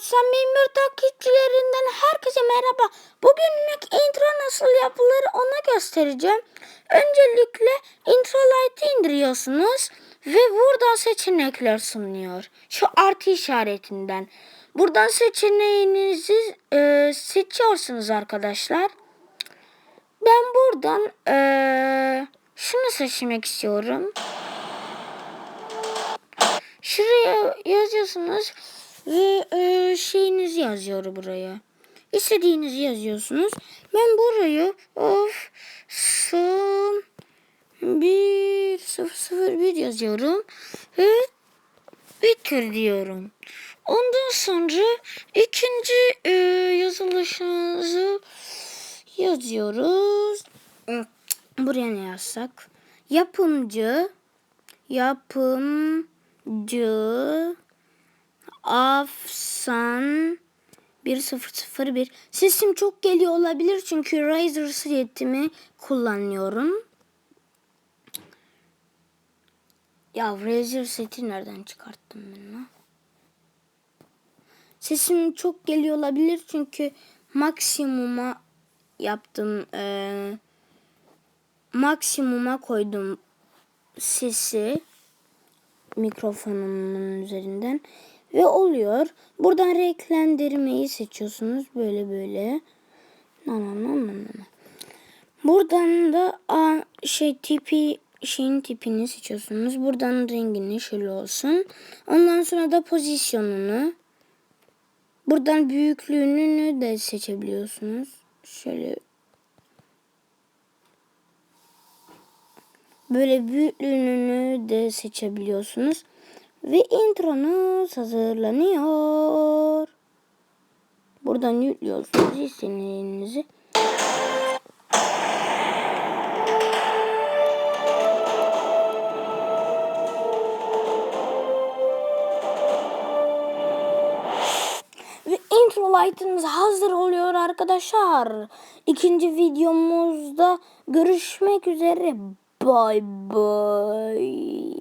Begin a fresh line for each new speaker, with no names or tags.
Sen Memur takipçilerinden herkese merhaba. Bugünlük intro nasıl yapılır onu göstereceğim. Öncelikle intro light'ı indiriyorsunuz ve buradan seçenekler sunuyor. Şu artı işaretinden. Buradan seçeneğinizi e, seçiyorsunuz arkadaşlar. Ben buradan e, şunu seçmek istiyorum. Şuraya yazıyorsunuz ve e, şeyinizi yazıyor buraya. İstediğinizi yazıyorsunuz. Ben burayı of son bir sıfır sıfır bir yazıyorum ve bitir diyorum. Ondan sonra ikinci e, yazılışınızı yazıyoruz. Buraya ne yazsak? Yapımcı yapımcı Afsan 1001 Sesim çok geliyor olabilir çünkü Razer setimi kullanıyorum. Ya Razer seti nereden çıkarttım ben lan? Sesim çok geliyor olabilir çünkü maksimuma yaptım. Eee maksimuma koydum sesi mikrofonumun üzerinden ve oluyor. Buradan renklendirmeyi seçiyorsunuz böyle böyle. Buradan da a, şey tipi şeyin tipini seçiyorsunuz. Buradan rengini şöyle olsun. Ondan sonra da pozisyonunu. Buradan büyüklüğünü de seçebiliyorsunuz. Şöyle Böyle büyüklüğünü de seçebiliyorsunuz. Ve intronuz hazırlanıyor. Buradan yüklüyorsunuz istediğinizi. Ve intro light'ımız hazır oluyor arkadaşlar. İkinci videomuzda görüşmek üzere. Bye bye.